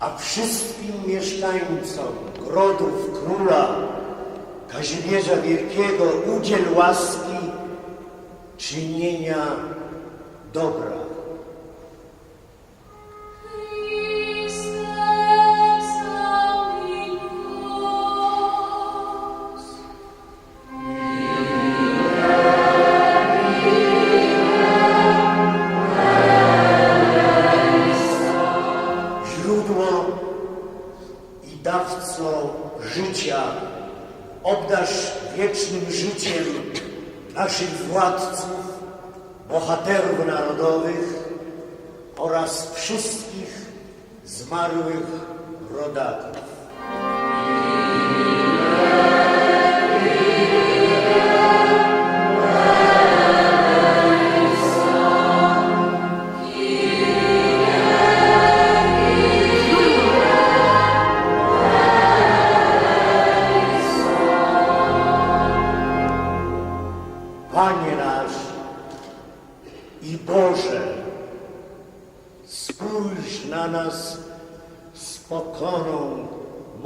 a wszystkim mieszkańcom grodów króla Kazimierza Wielkiego udziel łaski czynienia dobra. władców, bohaterów narodowych oraz wszystkich zmarłych rodaków.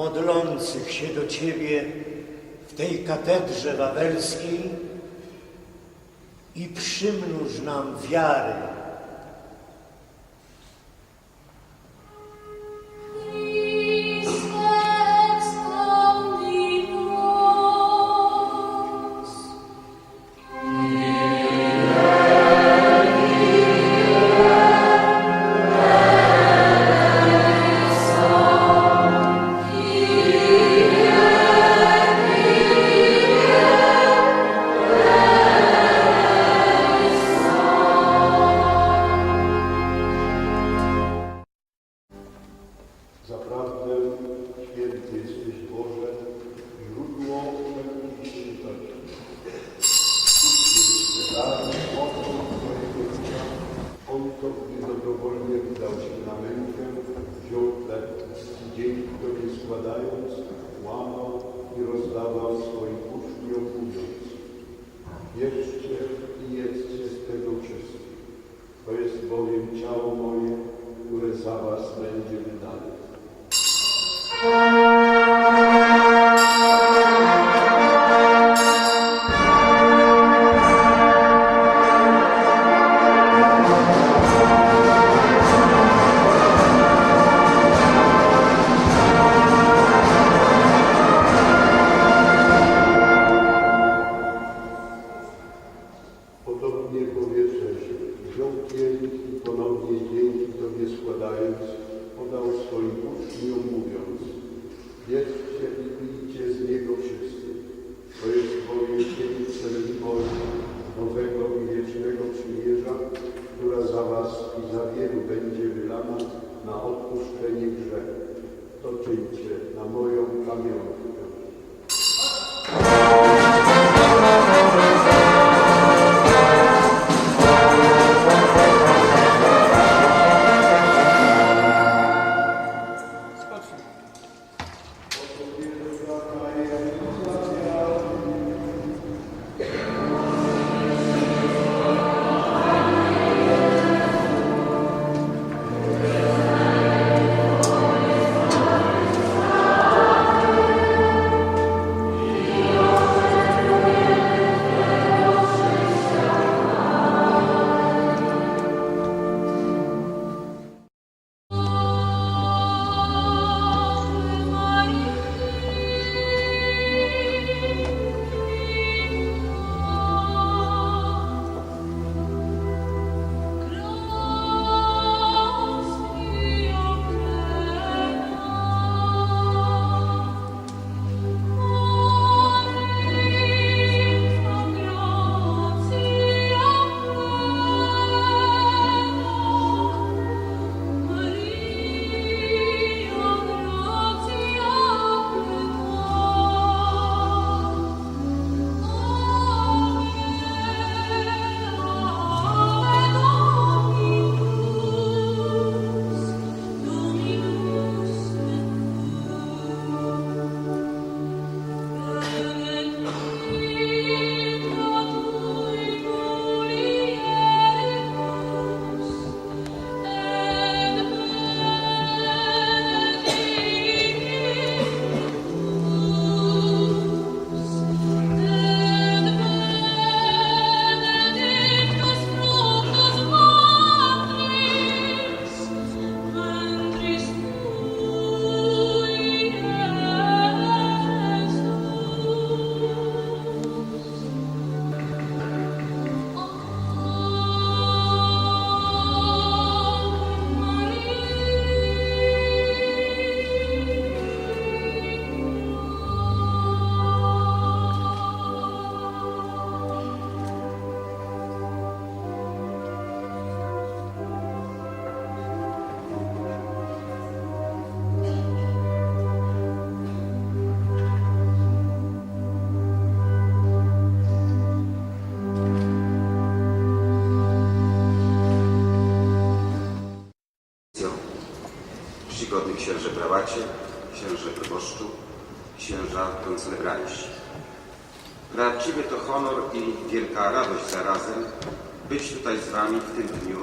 modlących się do Ciebie w tej katedrze wawelskiej i przymnóż nam wiary opuszczenie grzechu. To czyńcie na moją pamiątkę. Prałacie, księże proboszczu, księża koncelebranci. Prawdziwy to honor i wielka radość zarazem być tutaj z Wami w tym dniu,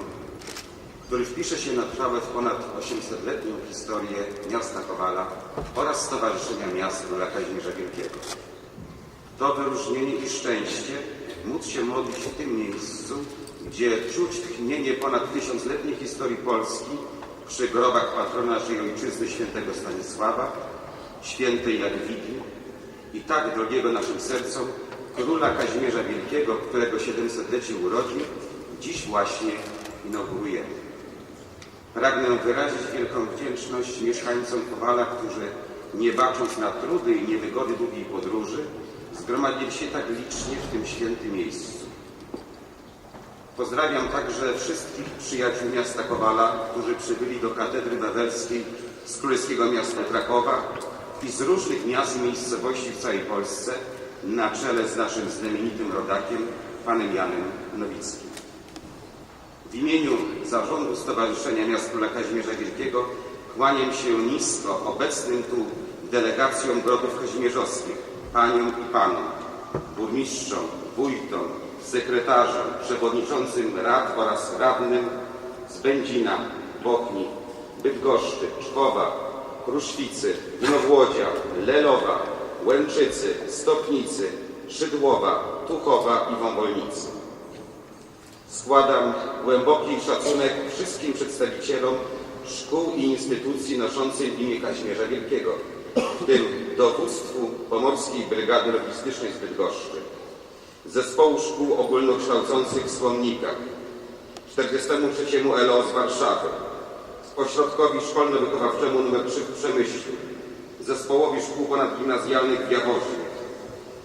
który wpisze się na trwałe w ponad 800-letnią historię miasta Kowala oraz Stowarzyszenia Miast Króla Kazimierza Wielkiego. To wyróżnienie i szczęście móc się modlić w tym miejscu, gdzie czuć tchnienie ponad tysiącletniej historii Polski przy grobach patronaży i ojczyzny świętego Stanisława, świętej Jadwigi i tak drogiego naszym sercom króla Kazimierza Wielkiego, którego 700-lecie urodzin dziś właśnie inaugurujemy. Pragnę wyrazić wielką wdzięczność mieszkańcom Kowala, którzy nie bacząc na trudy i niewygody długiej podróży, zgromadzili się tak licznie w tym świętym miejscu. Pozdrawiam także wszystkich przyjaciół miasta Kowala, którzy przybyli do katedry wawelskiej z królewskiego miasta Krakowa i z różnych miast i miejscowości w całej Polsce na czele z naszym znamienitym rodakiem, panem Janem Nowickim. W imieniu Zarządu Stowarzyszenia Miast Króla Kazimierza Wielkiego kłaniam się nisko obecnym tu delegacjom grodów kazimierzowskich, paniom i panom, burmistrzom, wójtom, sekretarzom, przewodniczącym rad oraz radnym z Będzina, Bochni, Bydgoszczy, Czchowa, Kruszwicy, Inowłodzia, Lelowa, Łęczycy, Stopnicy, Szydłowa, Tuchowa i Wąwolnicy. Składam głęboki szacunek wszystkim przedstawicielom szkół i instytucji noszącym imię Kazimierza Wielkiego, w tym dowództwu Pomorskiej Brygady Logistycznej z Bydgoszczy, Zespołu Szkół Ogólnokształcących w Słomnikach, 43 LO z Warszawy, Ośrodkowi Szkolno-Wychowawczemu nr 3 w Przemyślu, Zespołowi Szkół Ponadgimnazjalnych w Jaworznie,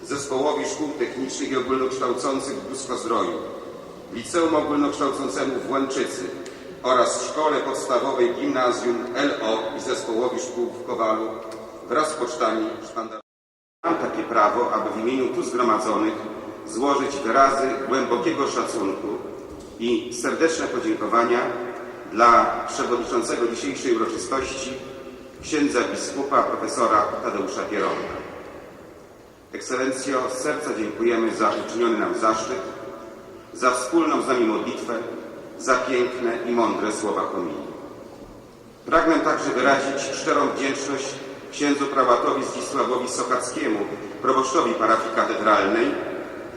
Zespołowi Szkół Technicznych i Ogólnokształcących w Bruskozdroju, Liceum Ogólnokształcącemu w Łęczycy oraz Szkole Podstawowej Gimnazjum LO i Zespołowi Szkół w Kowalu wraz z pocztami sztandarowymi. Mam takie prawo, aby w imieniu tu zgromadzonych złożyć wyrazy głębokiego szacunku i serdeczne podziękowania dla przewodniczącego dzisiejszej uroczystości, księdza biskupa profesora Tadeusza Pieronka. Ekscelencjo, z serca dziękujemy za uczyniony nam zaszczyt, za wspólną z nami modlitwę, za piękne i mądre słowa homilii. Pragnę także wyrazić szczerą wdzięczność księdzu prałatowi Zdzisławowi Sokackiemu, proboszczowi parafii katedralnej,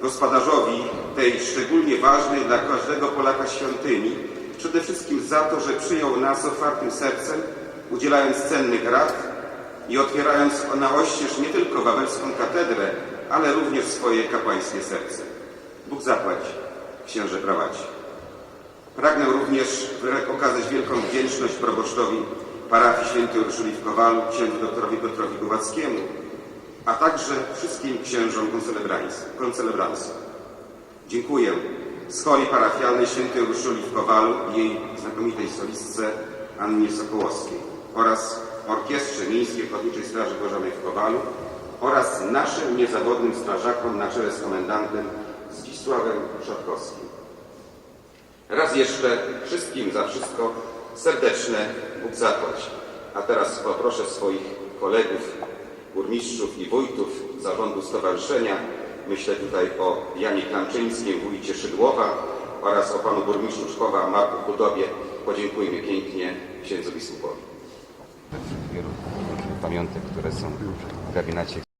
gospodarzowi tej szczególnie ważnej dla każdego Polaka świątyni, przede wszystkim za to, że przyjął nas otwartym sercem, udzielając cennych rad i otwierając na oścież nie tylko wawelską katedrę, ale również swoje kapłańskie serce. Bóg zapłać, księże prawaci. Pragnę również okazać wielką wdzięczność proboszczowi parafii świętej Urszuli w Kowalu, księdzu doktorowi Piotrowi Głowackiemu, a także wszystkim księżom koncelebrancom. Dziękuję scholi parafialnej świętej Urszuli w Kowalu i jej znakomitej solistce Annie Sokołowskiej oraz Orkiestrze Miejskiej Ochotniczej Straży Pożarnej w Kowalu oraz naszym niezawodnym strażakom na czele z komendantem Zdzisławem Szatkowskim. Raz jeszcze wszystkim za wszystko serdeczne Bóg zapłać. A teraz poproszę swoich kolegów, burmistrzów i wójtów zarządu stowarzyszenia. Myślę tutaj o Janie Klamczyńskim, wójcie Szydłowa oraz o panu burmistrzu Czkowa, Marku Hudobie. Podziękujmy pięknie księdzu biskupowi. Pamiątek, które są w gabinecie